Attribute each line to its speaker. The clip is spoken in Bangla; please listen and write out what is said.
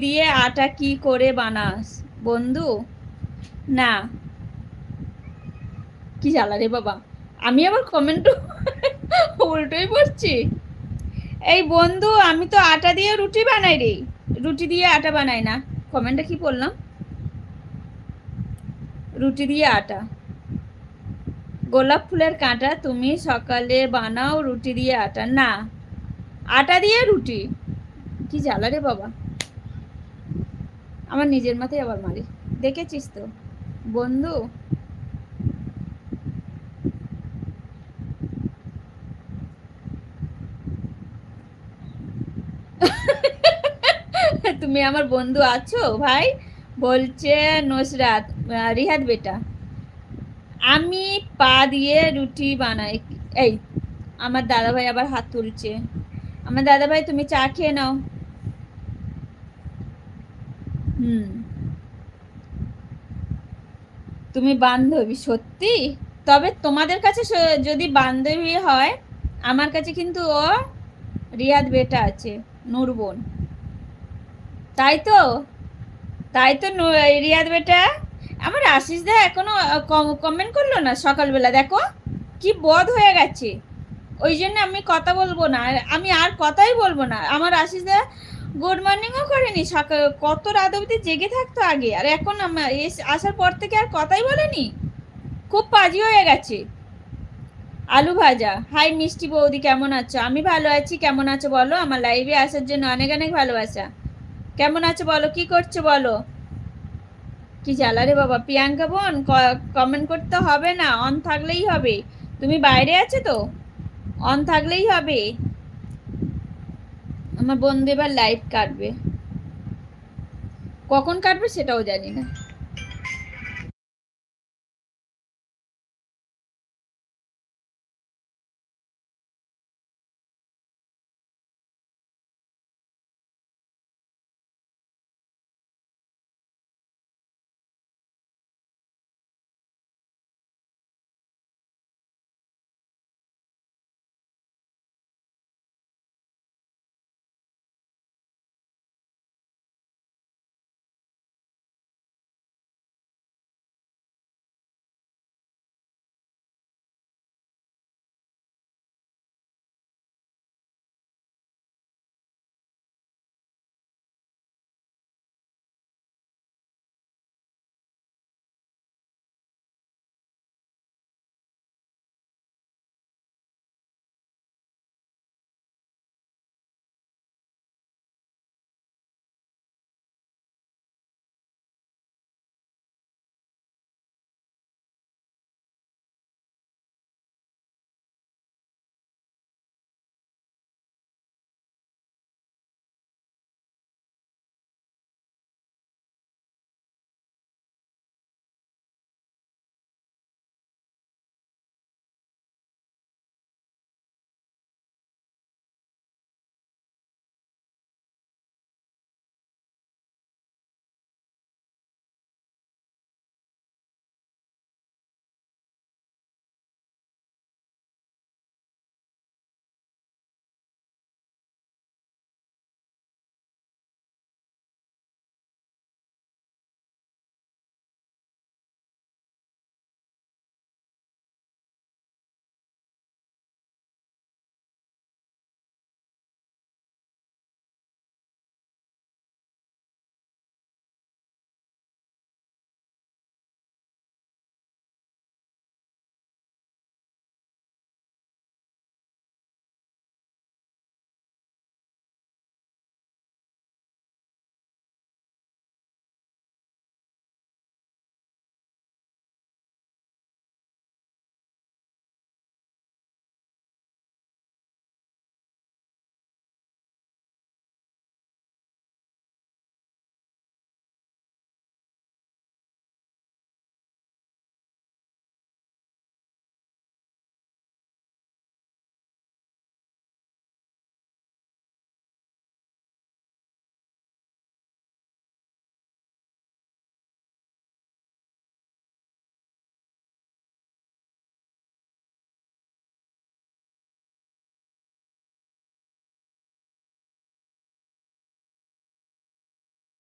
Speaker 1: দিয়ে আটা কি করে বানাস? বন্ধু, না। কি জ্বালা রে বাবা। আমি আবার কমেন্ট উল্টোই পড়ছি এই বন্ধু, আমি তো আটা দিয়ে রুটি বানাই রে। রুটি দিয়ে আটা বানাই না। কমেন্টটা কি বললাম? রুটি দিয়ে আটা। গোলাপ ফুলের কাঁটা তুমি সকালে বানাও রুটি দিয়ে আটা। না, আটা দিয়ে রুটি। কি জ্বালা রে বাবা। আমার নিজের মাথায় আবার মারি। দেখেছিস তো? বন্ধু। তুমি আমার বন্ধু আছো ভাই? বলছে নসরাত রিহাদ বেটা, আমি পা দিয়ে রুটি বানাই। এই, আমার দাদা ভাই আবার হাত তুলছে। আমার দাদা ভাই তুমি চা খেয়ে নাও। হুম। তুমি বান্ধবী, সত্যি? তবে তোমাদের কাছে যদি বান্ধবী হয়, আমার কাছে কিন্তু ও রিয়াদ বেটা আছে নূরবোন তাই তো? তাই তো রিয়াদ বেটা? আমার আশিস দা এখনও কমেন্ট করল না সকালবেলা? দেখো, কি বধ হয়ে গেছে। ওই জন্য আমি কথা বলব না আমি আর কথাই বলব না। আমার আশিস দা গুড মর্নিংও করেনি, সকাল, কত রাত অবধি জেগে থাকতো আগে? আর এখন আসার পর থেকে আর কথাই বলেনি? খুব পাজি হয়ে গেছে। আলু ভাজা। হাই মিষ্টি বৌদি, কেমন আছো? আমি ভালো আছি, কেমন আছো বলো? আমার লাইভে আসার জন্য অনেক অনেক ভালোবাসা। কেমন আছো বলো? কি করছ বলো? কি জ্বালা রে বাবা? প্রিয়াঙ্কা বোন কমেন্ট করতে হবে না অন থাকলেই হবে। তুমি বাইরে আছো তো? অন থাকলেই হবে। আমার বন্ধু এবার লাইট কাটবে। কখন কাটবে সেটাও জানি না।